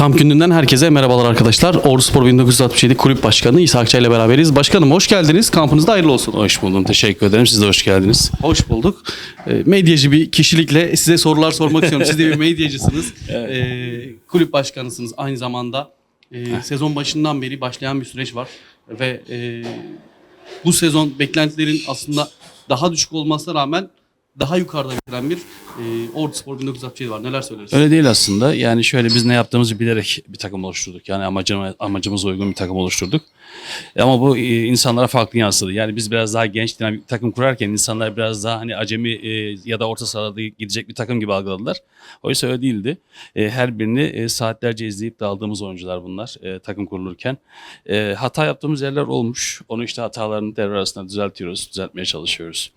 Kamp gününden herkese merhabalar arkadaşlar. Ordu Spor 1967 Kulüp Başkanı İsa Akçay ile beraberiz. Başkanım hoş geldiniz. Kampınızda hayırlı olsun. Hoş buldum. Teşekkür ederim. Siz de hoş geldiniz. Hoş bulduk. E, Medyacı bir kişilikle size sorular sormak istiyorum. Siz de bir medyacısınız. E, kulüp başkanısınız aynı zamanda. E, sezon başından beri başlayan bir süreç var. Ve e, bu sezon beklentilerin aslında daha düşük olmasına rağmen daha yukarıda bitiren bir e, Ordu Spor 1967 var. Neler söylersiniz? Öyle değil aslında. Yani şöyle biz ne yaptığımızı bilerek bir takım oluşturduk. Yani amacına, amacımıza uygun bir takım oluşturduk. E Ama bu e, insanlara farklı yansıdı. Yani biz biraz daha genç bir takım kurarken insanlar biraz daha hani acemi e, ya da orta sahada gidecek bir takım gibi algıladılar. Oysa öyle değildi. E, Her birini e, saatlerce izleyip de aldığımız oyuncular bunlar e, takım kurulurken. E, Hata yaptığımız yerler olmuş. Onu işte hatalarını devre arasında düzeltiyoruz, düzeltmeye çalışıyoruz.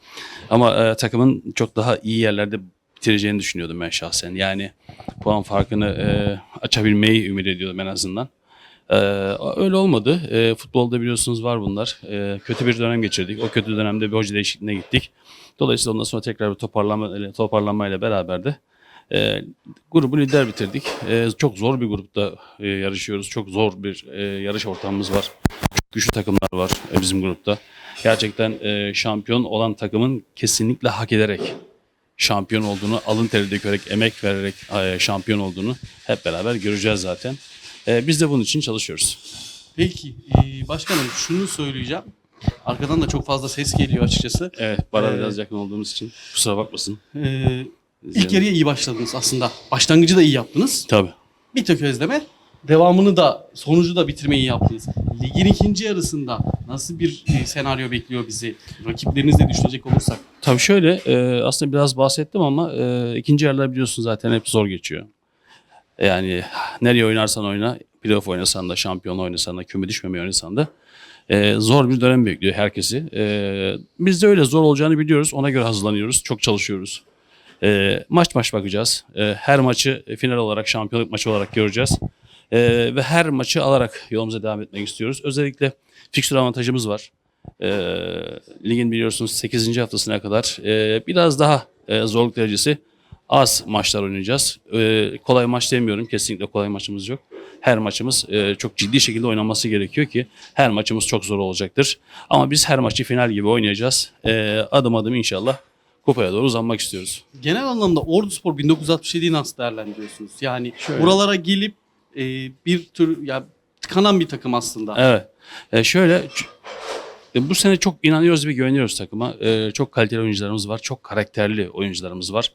Ama e, takımın çok daha iyi yerlerde bitireceğini düşünüyordum ben şahsen. Yani puan farkını e, açabilmeyi ümit ediyordum en azından. E, öyle olmadı. E, futbolda biliyorsunuz var bunlar. E, kötü bir dönem geçirdik. O kötü dönemde bir hoca değişikliğine gittik. Dolayısıyla ondan sonra tekrar bir toparlanma, toparlanmayla beraber de e, grubu lider bitirdik. E, çok zor bir grupta e, yarışıyoruz. Çok zor bir e, yarış ortamımız var. Çok güçlü takımlar var e, bizim grupta. Gerçekten e, şampiyon olan takımın kesinlikle hak ederek şampiyon olduğunu, alın teri dökerek, emek vererek e, şampiyon olduğunu hep beraber göreceğiz zaten. E, biz de bunun için çalışıyoruz. Peki e, başkanım şunu söyleyeceğim. Arkadan da çok fazla ses geliyor açıkçası. Evet, bara Ee, biraz yakın olduğumuz için kusura bakmasın. Ee, ilk yarıya iyi başladınız aslında. Başlangıcı da iyi yaptınız. Tabii. Bir tek özleme. Devamını da sonucu da bitirmeyi yaptınız. Ligin ikinci yarısında nasıl bir e, senaryo bekliyor bizi? Rakiplerinizle düşünecek olursak. Tabii şöyle e, aslında biraz bahsettim ama e, ikinci yerler biliyorsun zaten hep zor geçiyor. Yani nereye oynarsan oyna, playoff oynasan da, şampiyon oynasan da, küme düşmemeye oynasan da e, zor bir dönem bekliyor herkesi. E, biz de öyle zor olacağını biliyoruz. Ona göre hazırlanıyoruz. Çok çalışıyoruz. E, maç maç bakacağız. E, her maçı final olarak, şampiyonluk maçı olarak göreceğiz. E, ve her maçı alarak yolumuza devam etmek istiyoruz. Özellikle fikstür avantajımız var. E, ligin biliyorsunuz 8. haftasına kadar e, biraz daha e, zorluk derecesi az maçlar oynayacağız. E, kolay maç demiyorum. Kesinlikle kolay maçımız yok. Her maçımız e, çok ciddi şekilde oynanması gerekiyor ki her maçımız çok zor olacaktır. Ama biz her maçı final gibi oynayacağız. E, adım adım inşallah kupaya doğru uzanmak istiyoruz. Genel anlamda Ordu Spor 1967'yi nasıl değerlendiriyorsunuz? Yani buralara gelip e, bir tür ya tıkanan bir takım aslında. Evet. E, şöyle e, bu sene çok inanıyoruz ve güveniyoruz takıma. E, çok kaliteli oyuncularımız var. Çok karakterli oyuncularımız var.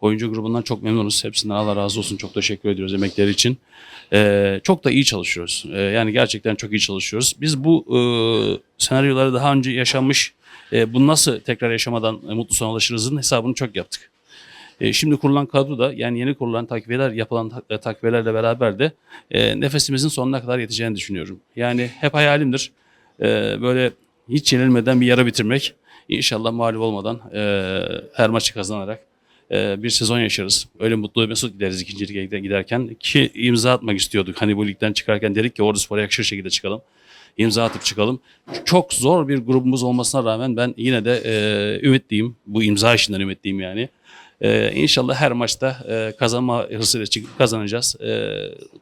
Oyuncu grubundan çok memnunuz. Hepsinden Allah razı olsun. Çok teşekkür ediyoruz emekleri için. E, çok da iyi çalışıyoruz. E, yani gerçekten çok iyi çalışıyoruz. Biz bu e, senaryoları daha önce yaşanmış, e, bunu nasıl tekrar yaşamadan e, mutlu sona ulaşırızın hesabını çok yaptık. E, şimdi kurulan kadro da yani yeni kurulan takviyeler, yapılan ta- e, takviyelerle beraber de e, nefesimizin sonuna kadar yeteceğini düşünüyorum. Yani hep hayalimdir. E, böyle hiç yenilmeden bir yara bitirmek. İnşallah mağlup olmadan e, her maçı kazanarak bir sezon yaşarız. Öyle mutlu ve mesut gideriz ikinci lige giderken. Ki imza atmak istiyorduk. Hani bu ligden çıkarken dedik ki Ordu Spor'a yakışır şekilde çıkalım. İmza atıp çıkalım. Çok zor bir grubumuz olmasına rağmen ben yine de e, ümitliyim. Bu imza işinden ümitliyim yani. Ee, inşallah her maçta e, kazanma hırsıyla çıkıp kazanacağız. Ee,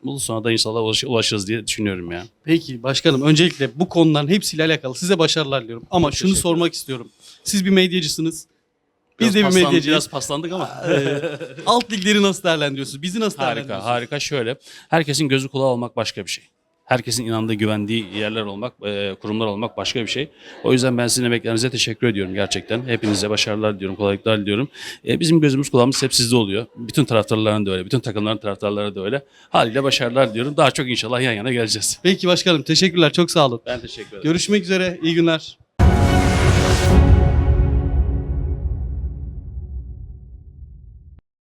bunun sonra da inşallah ulaş- ulaşırız diye düşünüyorum ya. Peki başkanım öncelikle bu konuların hepsiyle alakalı size başarılar diliyorum. Ama şunu sormak istiyorum. Siz bir medyacısınız. Biz de bir medyacıyız. Biraz paslandık ama. Alt ligleri nasıl değerlendiriyorsunuz? Bizi nasıl harika, değerlendiriyorsunuz? harika. Şöyle, herkesin gözü kulağı olmak başka bir şey. Herkesin inandığı, güvendiği yerler olmak, e, kurumlar olmak başka bir şey. O yüzden ben sizin emeklerinize teşekkür ediyorum gerçekten. Hepinize başarılar diliyorum, kolaylıklar diliyorum. E, bizim gözümüz kulağımız hep sizde oluyor. Bütün taraftarların da öyle, bütün takımların taraftarları da öyle. Haliyle başarılar diliyorum. Daha çok inşallah yan yana geleceğiz. Peki başkanım teşekkürler çok sağ olun. Ben teşekkür ederim. Görüşmek üzere iyi günler.